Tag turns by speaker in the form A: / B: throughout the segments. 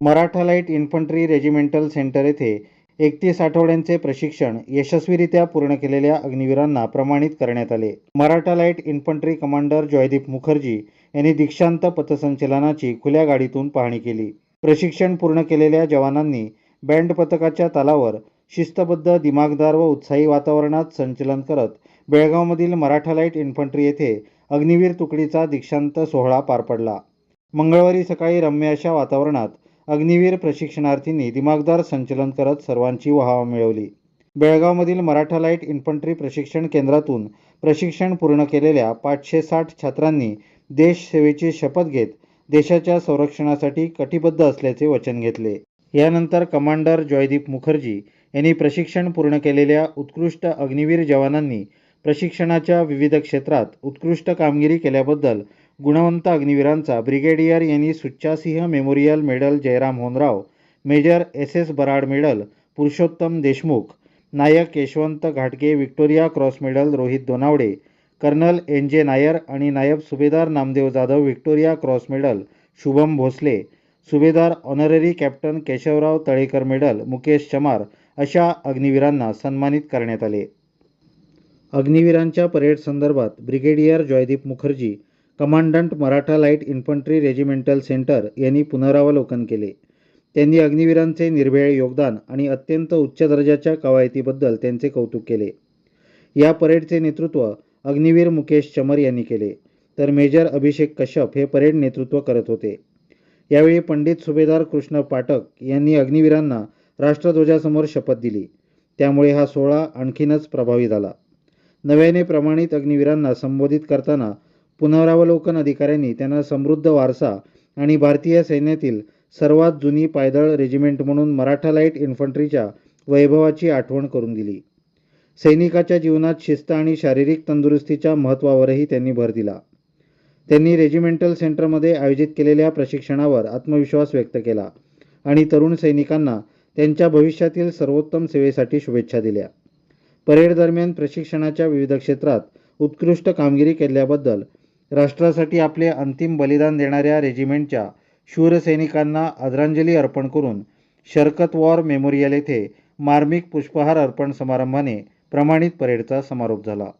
A: Maratha light infantry regimental centre येथे एकतीस आठवड्यांचे प्रशिक्षण यशस्वीरित्या पूर्ण केलेल्या अग्निवीरांना प्रमाणित करण्यात आले. Maratha light infantry commander Jaideep Mukherjee यांनी दीक्षांत पथसंचलनाची खुल्या गाडीतून पाहणी केली. प्रशिक्षण पूर्ण केलेल्या जवानांनी बँड पथकाच्या तालावर शिस्तबद्ध दिमागदार व उत्साही वातावरणात संचलन करत बेळगावमधील मराठा लाइट इन्फंट्री येथे अग्निवीर तुकडीचा दीक्षांत सोहळा पार पडला. मंगळवारी सकाळी रम्य अशा वातावरणात अग्निवीर प्रशिक्षणार्थींनी दिमागदार संचलन करत सर्वांची वाहवा मिळवली. बेळगावमधील मराठा लाइट इन्फंट्री प्रशिक्षण केंद्रातून प्रशिक्षण पूर्ण केलेल्या पाचशे साठ छात्रांनी देश सेवेची शपथ घेत देशाच्या संरक्षणासाठी कटिबद्ध असल्याचे वचन घेतले. यानंतर कमांडर जयदीप मुखर्जी यांनी प्रशिक्षण पूर्ण केलेल्या उत्कृष्ट अग्निवीर जवानांनी प्रशिक्षणाच्या विविध क्षेत्रात उत्कृष्ट कामगिरी केल्याबद्दल गुणवंत अग्निवीरांचा ब्रिगेडियर यांनी Succha Singh memorial medal Jayram Honrao major S S Brar medal Purushottam Deshmukh Naik Yashwant घाटगे Victoria Cross medal Rohit Donawade colonel N J Nair आणि Naib Subedar Namdev Jadhav Victoria Cross medal Shubham Bhosale Subedar honorary captain Keshavrao Talekar medal Mukesh Chamar अशा अग्निवीरांना सन्मानित करण्यात आले. अग्निवीरांच्या parade संदर्भात brigadier Jaideep Mukherjee commandant Maratha light infantry regimental centre यांनी पुनरावलोकन केले. त्यांनी अग्निवीरांचे निर्भेळ योगदान आणि अत्यंत उच्च दर्जाच्या कवायतीबद्दल त्यांचे कौतुक केले. या परेडचे नेतृत्व अग्निवीर मुकेश चमर यांनी केले तर मेजर अभिषेक कश्यप हे परेड नेतृत्व करत होते. यावेळी पंडित सुभेदार कृष्ण पाठक यांनी अग्निवीरांना राष्ट्रध्वजासमोर शपथ दिली. त्यामुळे हा सोहळा आणखीनच प्रभावी झाला. नव्याने प्रमाणित अग्निवीरांना संबोधित करताना पुनरावलोकन अधिकाऱ्यांनी त्यांना समृद्ध वारसा आणि भारतीय सैन्यातील सर्वात जुनी पायदळ रेजिमेंट म्हणून मराठा लाइट इन्फंट्रीच्या वैभवाची आठवण करून दिली. सैनिकाच्या जीवनात शिस्त आणि शारीरिक तंदुरुस्तीच्या महत्त्वावरही त्यांनी भर दिला. त्यांनी रेजिमेंटल सेंटरमध्ये आयोजित केलेल्या प्रशिक्षणावर आत्मविश्वास व्यक्त केला आणि तरुण सैनिकांना त्यांच्या भविष्यातील सर्वोत्तम सेवेसाठी शुभेच्छा दिल्या. परेड दरम्यान प्रशिक्षणाच्या विविध क्षेत्रात उत्कृष्ट कामगिरी केल्याबद्दल राष्ट्रासाठी आपले अंतिम बलिदान देणाऱ्या रेजिमेंटच्या शूरसैनिकांना आदरांजली अर्पण करून शरकत वॉर मेमोरियल येथे मार्मिक पुष्पहार अर्पण समारंभाने प्रमाणित परेडचा समारोप झाला.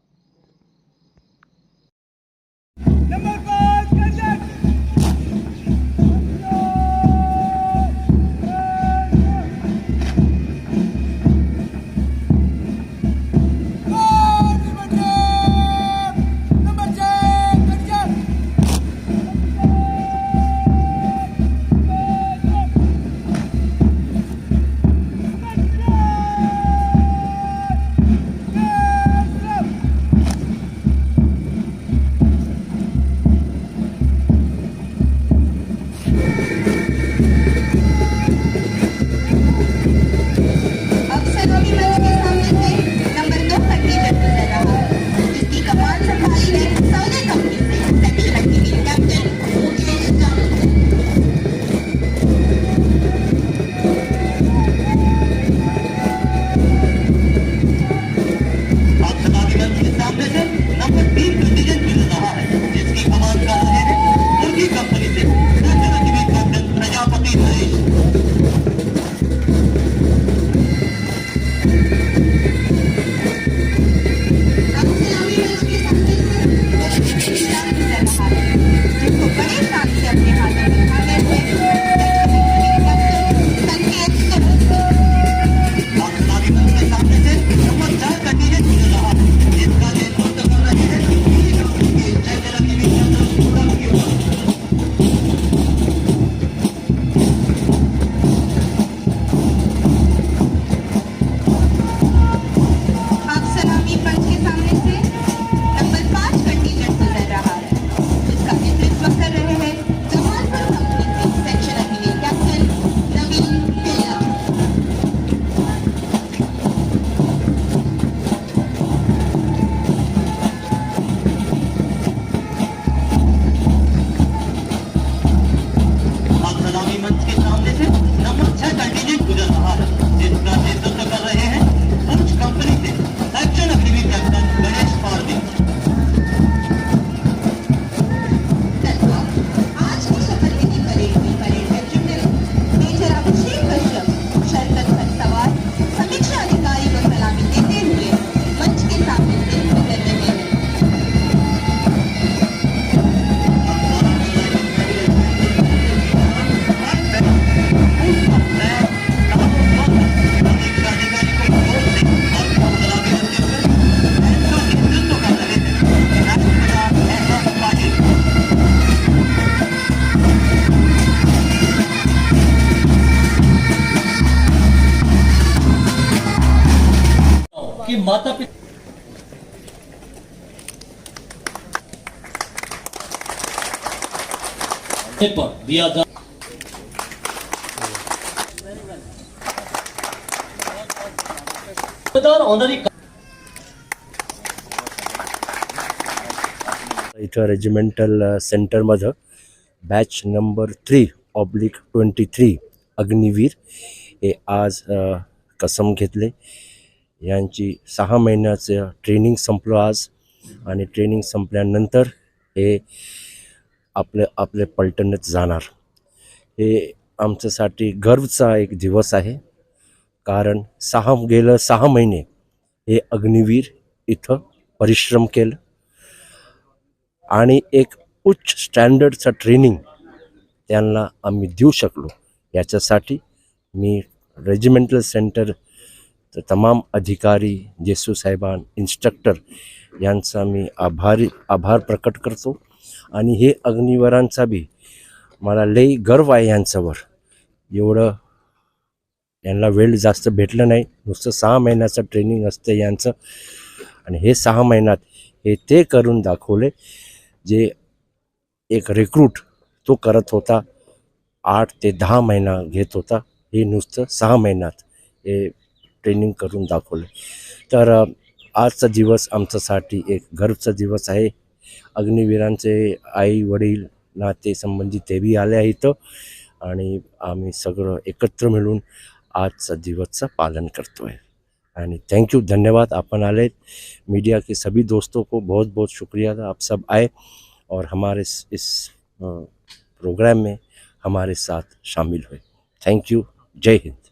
B: माता पिता
C: इथं regimental सेंटरमधं batch number three oblique twenty three Agniveer हे आज कसम घेतले. यांची सहा महिन्याचं ट्रेनिंग संपलं आज. आणि ट्रेनिंग संपल्यानंतर हे आपले आपले पलटणीत जाणार. हे आमच्यासाठी गर्वचा एक दिवस आहे. कारण सहा गेलं सहा महिने हे अग्निवीर इथं परिश्रम केलं. आणि एक उच्च स्टँडर्डचं ट्रेनिंग त्यांना आम्ही देऊ शकलो. याच्यासाठी मी रेजिमेंटल सेंटर तर तमाम अधिकारी जेसू साहेबान इन्स्ट्रक्टर यांचा मी आभारी आभार प्रकट करतो. आणि हे अग्निवरांचा बी मला लई गर्व आहे यांच्यावर. एवढं यांना वेळ जास्त भेटलं नाही. नुसतं सहा महिन्याचं ट्रेनिंग असतं यांचं. आणि हे सहा महिन्यात हे ते करून दाखवले जे एक रिक्रूट तो करत होता. आठ ते दहा महिना घेत होता. हे नुसतं सहा महिन्यात. हे ट्रेनिंग करून दाखवलं. तर आजचा दिवस आमच्यासाठी एक गर्वचा दिवस आहे. अग्निवीरांचे आई वडील नाते संबंधी तेही आले आहे इथं आणि आम्ही सगळं एकत्र मिळून आजचा दिवसचं पालन करतो आहे आणि थैंक यू धन्यवाद. अपन आले मीडिया के सभी दोस्तों को बहुत बहुत शुक्रिया था आप सब आए और हमारे इस, प्रोग्राम में हमारे साथ शामिल हुए. Thank you Jai Hind.